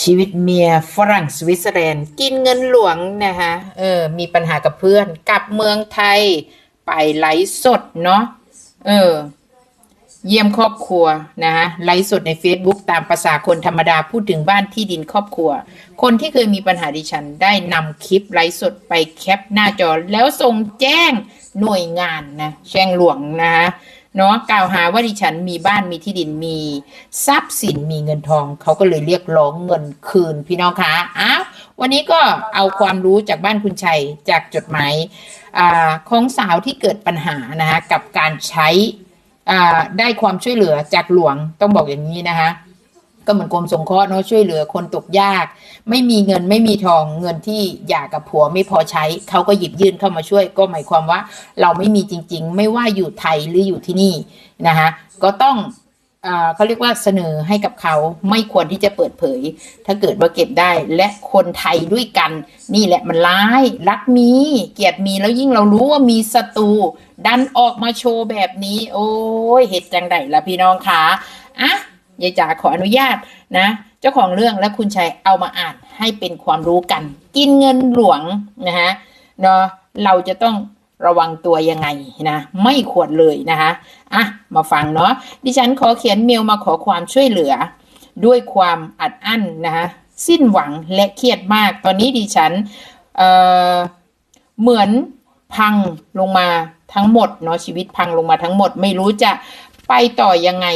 ชีวิตเมียฝรั่งสวิตเซอร์แลนด์กินเงินหลวงนะคะเออ มีปัญหากับเพื่อนกลับเมืองไทย ไปไลฟ์สดเนาะเออ เยี่ยมครอบครัวนะคะไลฟ์สดใน Facebook ตามภาษาคนธรรมดาพูดถึงบ้านที่ดินครอบครัว คนที่เคยมีปัญหาดิฉัน ได้นำคลิปไลฟ์สดไปแคปหน้าจอแล้วส่งแจ้งหน่วยงานนะแจ้งหลวงนะคะ เนาะกล่าวหาว่าดิฉันมีบ้านมีที่ดินมีทรัพย์สินมีเงินทอง เขาก็เลยเรียกร้องเงินคืนพี่น้องคะอ้าววันนี้ก็เอาความรู้จากบ้านคุณชัยจากจดหมายอาของสาวที่เกิดปัญหานะคะกับการใช้อ่าได้ความช่วยเหลือจากหลวงต้องบอกอย่างนี้นะคะ ก็เหมือนกรมสงเคราะห์เนาะช่วยเหลือคนตกยาก ไม่มีเงินไม่มีทองเงินที่อยากกับผัวไม่พอใช้เขาก็หยิบยื่นเข้ามาช่วย ก็หมายความว่าเราไม่มีจริง ๆ ไม่ว่าอยู่ไทยหรืออยู่ที่นี่นะคะก็ต้องเขาเรียกว่าเสนอให้กับเขาไม่ควรที่จะเปิดเผย ถ้าเกิดว่าเก็บได้และคนไทยด้วยกัน นี่แหละมันร้ายรักมีเกียดมีแล้วยิ่งเรารู้ว่ามีศัตรูดันออกมาโชว์แบบนี้ โอ้ยเหตุจังไดล่ะพี่น้องคะอะ ยายจ๋าขออนุญาตนะ เจ้าของเรื่องและคุณชัยเอามาอ่านให้เป็นความรู้กัน กินเงินหลวงนะฮะเนาะเราจะต้องระวังตัวยังไงนะไม่ควรเลยนะคะอะมาฟังเนาะดิฉันขอเขียนเมลมาขอความช่วยเหลือ ด้วยความอัดอั้นนะคะสิ้นหวังและเครียดมากตอนนี้ดิฉันเอ่อเหมือนพังลงมาทั้งหมดเนาะชีวิตพังลงมาทั้งหมด ไม่รู้จะไปต่อยังไง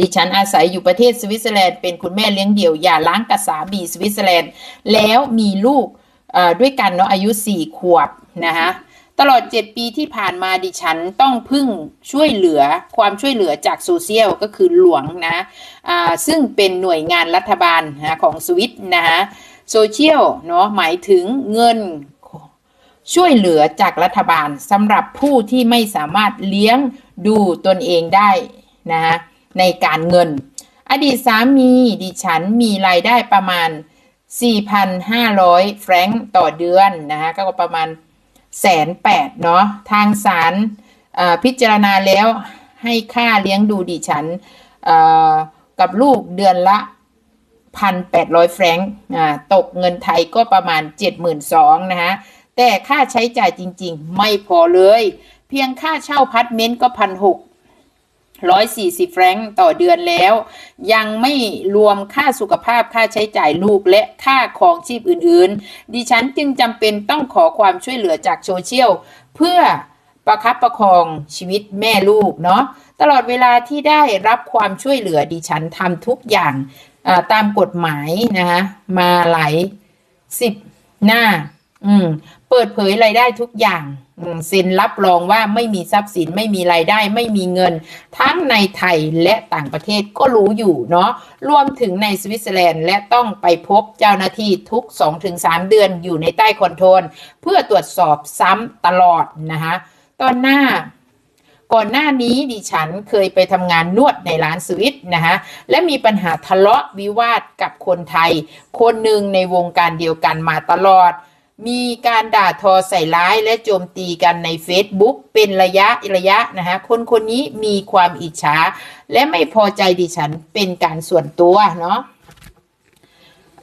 ดิฉันอาศัยอยู่ประเทศสวิตเซอร์แลนด์เป็นคุณแม่เลี้ยงเดี่ยวอย่าล้างกับสามีสวิตเซอร์แลนด์ แล้วมีลูกด้วยกันเนาะอายุ 4 ขวบนะคะตลอด 7 ปีที่ผ่านมาดิฉันต้องพึ่งช่วยเหลือความช่วยเหลือจากโซเชียลก็คือหลวงนะอ่าซึ่งเป็นหน่วยงานรัฐบาลนะของสวิตนะคะโซเชียลเนาะหมายถึงเงินช่วยเหลือจากรัฐบาลสำหรับผู้ที่ไม่สามารถเลี้ยงดูตนเองได้นะคะ ในการเงิน อดีตสามีดิฉันมีรายได้ประมาณ 4,500 แฟรงก์ต่อเดือนนะคะก็ประมาณแสนแปดเนาะทางศาลพิจารณาแล้วให้ค่าเลี้ยงดูดิฉันกับลูกเดือนละพันแปดร้อยแฟรงก์ตกเงินไทยก็ประมาณเจ็ดหมื่นสองนะฮะ แต่ค่าใช้จ่ายจริง ๆ ไม่พอเลย เพียงค่าเช่าพัดเม้นต์ก็พันหก ร้อยสี่สิบแฟรงก์ต่อเดือนแล้ว ยังไม่รวมค่าสุขภาพค่าใช้จ่ายลูกและค่าของชีพอื่นๆ ดิฉันจึงจำเป็นต้องขอความช่วยเหลือจากโซเชียลเพื่อประคับประคองชีวิตแม่ลูกเนาะตลอดเวลาที่ได้รับความช่วยเหลือดิฉันทำทุกอย่างาตามกฎหมายนะคะมาหลายสิบหน้า อืม เปิดเผยรายได้ทุกอย่างเซ็นรับรองว่าไม่มีทรัพย์สินไม่มีรายได้ ไม่มีเงิน ทั้งในไทยและต่างประเทศก็รู้อยู่เนาะรวมถึงในสวิตเซอร์แลนด์ และต้องไปพบเจ้าหน้าที่ทุก 2-3 เดือนอยู่ในใต้คอนโทรลเพื่อตรวจสอบซ้ำตลอดนะคะตอนหน้าก่อนหน้านี้ดิฉันเคยไปทำงานนวดในร้านสวิตนะคะและมีปัญหาทะเลาะวิวาทกับคนไทย คนหนึ่งในวงการเดียวกันมาตลอด มีการด่าทอใส่ร้ายและโจมตีกันใน Facebook เป็นระยะระยะนะคะคนคนนี้มีความอิจฉาและไม่พอใจดิฉันเป็นการส่วนตัวเนาะ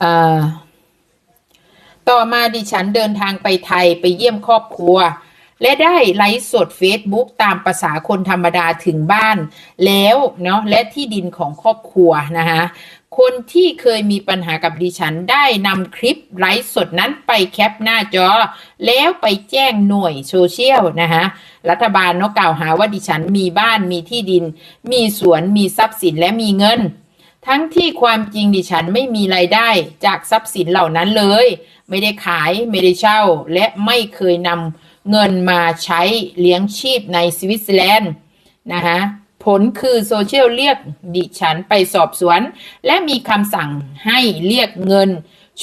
อ่อต่อมาดิฉันเดินทางไปไทยไปเยี่ยมครอบครัว และได้ไลฟ์สด Facebook ตามภาษาคนธรรมดาถึงบ้านแล้วเนาะและที่ดินของครอบครัวนะคะคนที่เคยมีปัญหากับดิฉันได้นำคลิปไลฟ์สดนั้นไปแคปหน้าจอ แล้วไปแจ้งหน่วยโซเชียลนะคะรัฐบาลเนาะกล่าวหาว่าดิฉันมีบ้านมีที่ดิน มีสวนมีทรัพย์สินและมีเงิน ทั้งที่ความจริงดิฉันไม่มีรายได้จากทรัพย์สินเหล่านั้นเลย ไม่ได้ขายไม่ได้เช่า และไม่เคยนำ เงินมาใช้เลี้ยงชีพในสวิตเซอร์แลนด์นะคะผลคือโซเชียลเรียกดิฉันไปสอบสวน และมีคำสั่งให้เรียกเงิน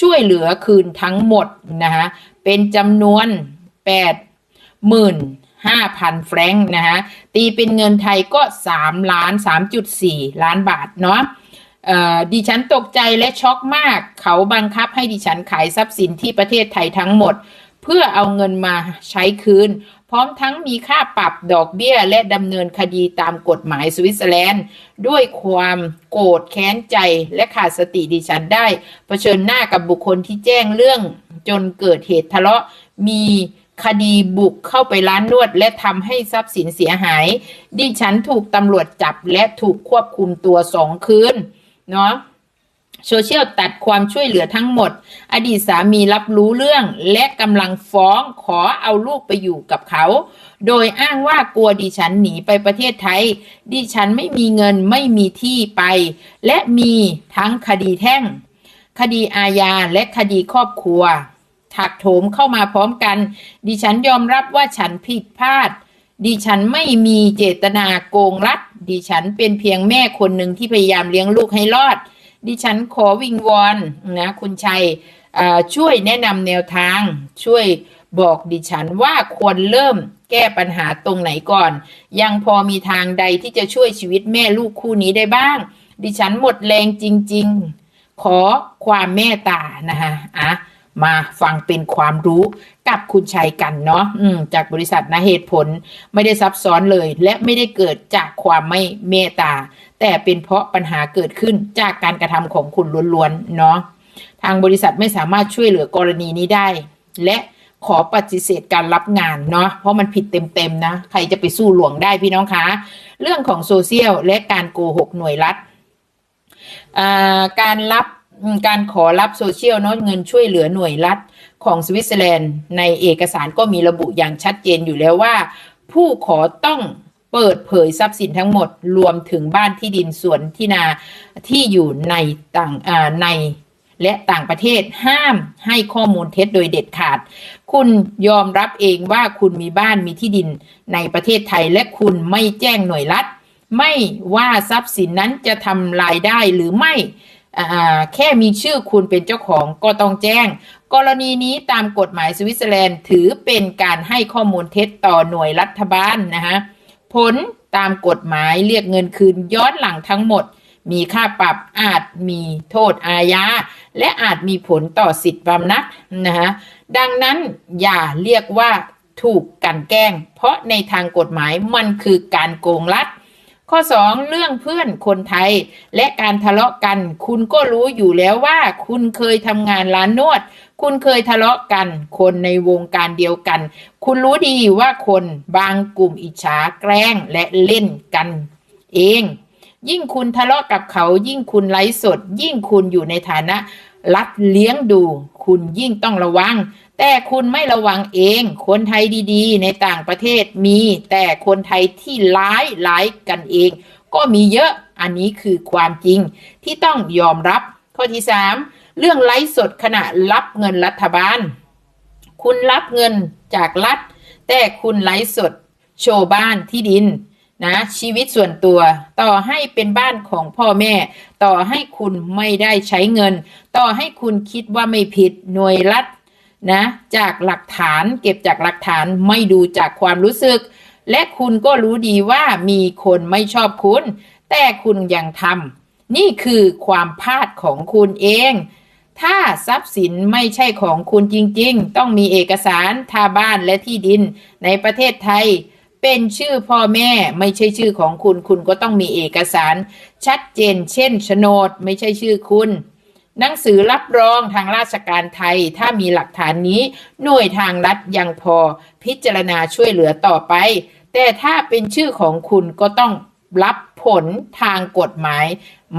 ช่วยเหลือคืนทั้งหมดนะคะเป็นจำนวน 8 หมื่นห้าพันแฟรงค์นะฮะตีเป็นเงินไทยก็สามล้านสามจุดสี่ล้านบาทเนาะดิฉันตกใจและช็อกมาก เขาบังคับให้ดิฉันขายทรัพย์สินที่ประเทศไทยทั้งหมด เพื่อเอาเงินมาใช้คืน พร้อมทั้งมีค่าปรับดอกเบี้ยและดำเนินคดีตามกฎหมายสวิตเซอร์แลนด์ ด้วยความโกรธแค้นใจและขาดสติดิฉันได้เผชิญหน้ากับบุคคลที่แจ้งเรื่องจนเกิดเหตุทะเลาะมีคดีบุกเข้าไปร้านนวด และทำให้ทรัพย์สินเสียหาย ดิฉันถูกตำรวจจับและถูกควบคุมตัวสองคืน เนาะ โซเชียลตัดความช่วยเหลือทั้งหมด อดีตสามีรับรู้เรื่อง และกำลังฟ้องขอเอาลูกไปอยู่กับเขา โดยอ้างว่ากลัวดิฉันหนีไปประเทศไทย ดิฉันไม่มีเงินไม่มีที่ไป และมีทั้งคดีแท่ง คดีอาญาและคดีครอบครัวถักโถมเข้ามาพร้อมกัน ดิฉันยอมรับว่าฉันผิดพลาด ดิฉันไม่มีเจตนาโกงรัฐดิฉันเป็นเพียงแม่คนหนึ่งที่พยายามเลี้ยงลูกให้รอด ดิฉันขอวิงวอนนะคุณชัยช่วยแนะนำแนวทาง ช่วยบอกดิฉันว่าควรเริ่มแก้ปัญหาตรงไหนก่อน ยังพอมีทางใดที่จะช่วยชีวิตแม่ลูกคู่นี้ได้บ้าง ดิฉันหมดแรงจริง ๆ ขอความเมตตานะคะอะ มาฟังเป็นความรู้กับคุณชัยกันเนาะจากบริษัทนะเหตุผลไม่ได้ซับซ้อนเลย และไม่ได้เกิดจากความไม่เมตตา แต่เป็นเพราะปัญหาเกิดขึ้นจากการกระทำของคุณล้วนๆเนาะทางบริษัทไม่สามารถช่วยเหลือกรณีนี้ได้ และขอปฏิเสธการรับงานเนาะเพราะมันผิดเต็มๆนะ ใครจะไปสู้หลวงได้พี่น้องคะ เรื่องของโซเชียลและการโกหกหน่วยรัฐการรับ การขอรับโซเชียลเนาะเงินช่วยเหลือหน่วยรัฐของสวิตเซอร์แลนด์ ในเอกสารก็มีระบุอย่างชัดเจนอยู่แล้วว่า ผู้ขอต้องเปิดเผยทรัพย์สินทั้งหมดรวมถึงบ้านที่ดินสวนที่นาที่อยู่ในต่างในและต่างประเทศห้ามให้ข้อมูลเท็จโดยเด็ดขาด คุณยอมรับเองว่าคุณมีบ้านมีที่ดินในประเทศไทย และคุณไม่แจ้งหน่วยรัฐ ไม่ว่าทรัพย์สินนั้นจะทำลายได้หรือไม่ แค่มีชื่อคุณเป็นเจ้าของก็ต้องแจ้ง กรณีนี้ตามกฎหมายสวิตเซอร์แลนด์ถือเป็นการให้ข้อมูลเท็จต่อหน่วยรัฐบาลนะฮะผลตามกฎหมายเรียกเงินคืนย้อนหลังทั้งหมด มีค่าปรับอาจมีโทษอาญาและอาจมีผลต่อสิทธิบำนักนะฮะดังนั้นอย่าเรียกว่าถูกกันแกล้ง เพราะในทางกฎหมายมันคือการโกงรัฐ ข้อ 2 เรื่องเพื่อนคนไทย และการทะเลาะกัน คุณก็รู้อยู่แล้วว่า คุณเคยทำงานร้านนวด คุณเคยทะเลาะกัน คนในวงการเดียวกัน คุณรู้ดีว่าคนบางกลุ่มอิจฉาแกล้งและเล่นกันเอง ยิ่งคุณทะเลาะกับเขายิ่งคุณไลฟ์สด ยิ่งคุณอยู่ในฐานะ รัฐเลี้ยงดู คุณยิ่งต้องระวัง แต่คุณไม่ระวังเอง คนไทยดีๆ ในต่างประเทศมี แต่คนไทยที่ร้ายร้ายกันเอง ก็มีเยอะอันนี้คือความจริงที่ต้องยอมรับ ข้อที่3เรื่องไลฟ์สดขณะรับเงินรัฐบาล คุณรับเงินจากรัฐ แต่คุณไลฟ์สดโชว์บ้านที่ดิน นะชีวิตส่วนตัวต่อให้เป็นบ้านของพ่อแม่ ต่อให้คุณไม่ได้ใช้เงิน ต่อให้คุณคิดว่าไม่ผิดหน่วยรัฐนะจากหลักฐานเก็บจากหลักฐานไม่ดูจากความรู้สึก และคุณก็รู้ดีว่ามีคนไม่ชอบคุณ แต่คุณยังทำนี่คือความพลาดของคุณเอง ถ้าทรัพย์สินไม่ใช่ของคุณจริง ๆ ต้องมีเอกสารทาบ้านและที่ดินในประเทศไทย เป็นชื่อพ่อแม่ไม่ใช่ชื่อของคุณ คุณก็ต้องมีเอกสาร ชัดเจน เช่นโฉนด ไม่ใช่ชื่อคุณ หนังสือรับรองทางราชการไทย ถ้ามีหลักฐานนี้ หน่วยทางรัฐยังพอ พิจารณาช่วยเหลือต่อไป แต่ถ้าเป็นชื่อของคุณก็ต้องรับผลทางกฎหมาย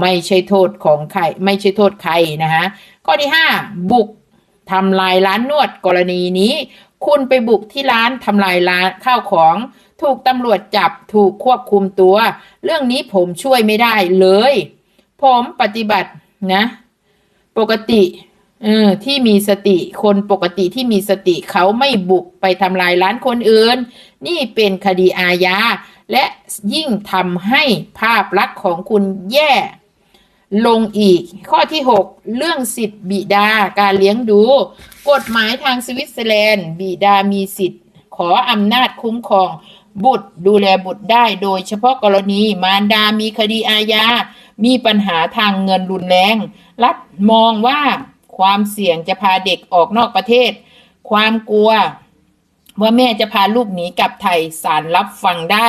ไม่ใช่โทษของใคร ไม่ใช่โทษใครนะฮะข้อที่ 5 บุกทำลายร้านนวดกรณีนี้ คุณไปบุกที่ร้านทำลายร้านข้าวของ ถูกตำรวจจับถูกควบคุมตัว เรื่องนี้ผมช่วยไม่ได้เลย ผมปฏิบัตินะ ปกติเออที่มีสติคนปกติที่มีสติเขาไม่บุกไปทำลายร้านคนอื่น นี่เป็นคดีอาญาและยิ่งทำให้ภาพลักษณ์ของคุณแย่ ลงอีก ข้อที่ 6 เรื่องสิทธิบิดาการเลี้ยงดู กฎหมายทางสวิตเซอร์แลนด์ บิดามีสิทธิ์ ขออำนาจคุ้มครอง บุตรดูแลบุตรได้โดยเฉพาะกรณีมารดามีคดีอาญา มีปัญหาทางเงินรุนแรง รัฐมองว่าความเสี่ยงจะพาเด็กออกนอกประเทศ ความกลัว ว่าแม่จะพาลูกหนีกลับไทยสารรับฟังได้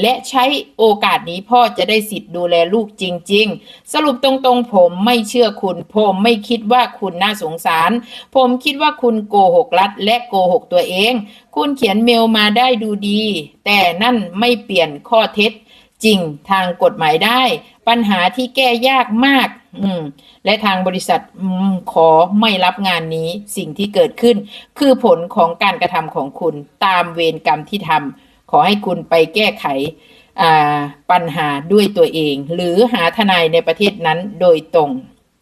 และใช้โอกาสนี้พ่อจะได้สิทธิ์ดูแลลูกจริง ๆ สรุปตรงๆ ผมไม่เชื่อคุณ ผมไม่คิดว่าคุณน่าสงสาร ผมคิดว่าคุณโกหกรัฐและโกหกตัวเอง คุณเขียนเมลมาได้ดูดี แต่นั่นไม่เปลี่ยนข้อเท็จจริงทางกฎหมายได้ ปัญหาที่แก้ยากมาก อืม และทางบริษัทอขอไม่รับงานนี้สิ่งที่เกิดขึ้น คือผลของการกระทำของคุณตามเวรกรรมที่ทำขอให้คุณไปแก้ไขอ่าปัญหาด้วยตัวเอง หรือหาทนายในประเทศนั้นโดยตรง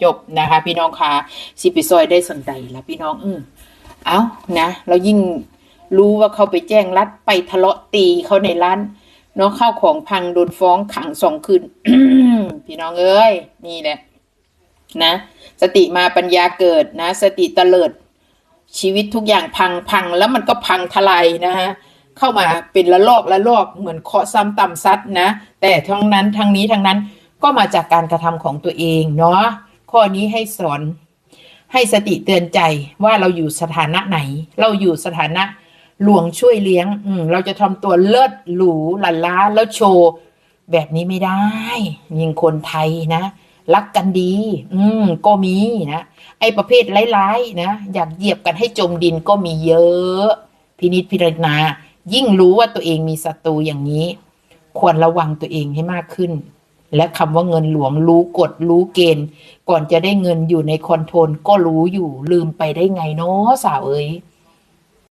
จบนะคะ พี่น้องคะสิไปซอยได้สนใจแล้วพี่น้องอือเอานะเรายิ่งรู้ว่าเขาไปแจ้งรัฐไปทะเลาะตีเขาในร้านเนาะข้าวของพังโดนฟ้องขังสองคืนพี่น้องเอ้ยนี่แหละ นะสติมาปัญญาเกิดนะ สติเตลิดชีวิตทุกอย่างพังพังแล้วมันก็พังทลายนะฮะเข้ามาเป็นละลอกละลอกเหมือนเคาะซ้ำต่ำซัดนะ แต่ทั้งนั้นทั้งนี้ทั้งนั้นก็มาจากการกระทำของตัวเองเนาะข้อนี้ให้สอนให้สติเตือนใจว่าเราอยู่สถานะไหน เราอยู่สถานะหลวงช่วยเลี้ยง อืมเราจะทำตัวเลิศหรูหลันล้าแล้วโชว์ แบบนี้ไม่ได้ ยิงคนไทยนะ รักกันดี อืม ก็มีนะ ไอ้ประเภทร้ายๆนะ อยากเหยียบกันให้จมดินก็มีเยอะ พินิจพิจารณา ยิ่งรู้ว่าตัวเองมีศัตรูอย่างนี้ ควรระวังตัวเองให้มากขึ้น และคำว่าเงินหลวงรู้กฎรู้เกณฑ์ ก่อนจะได้เงินอยู่ในคอนโทรลก็รู้อยู่ลืมไปได้ไงเนาะสาวเอ้ย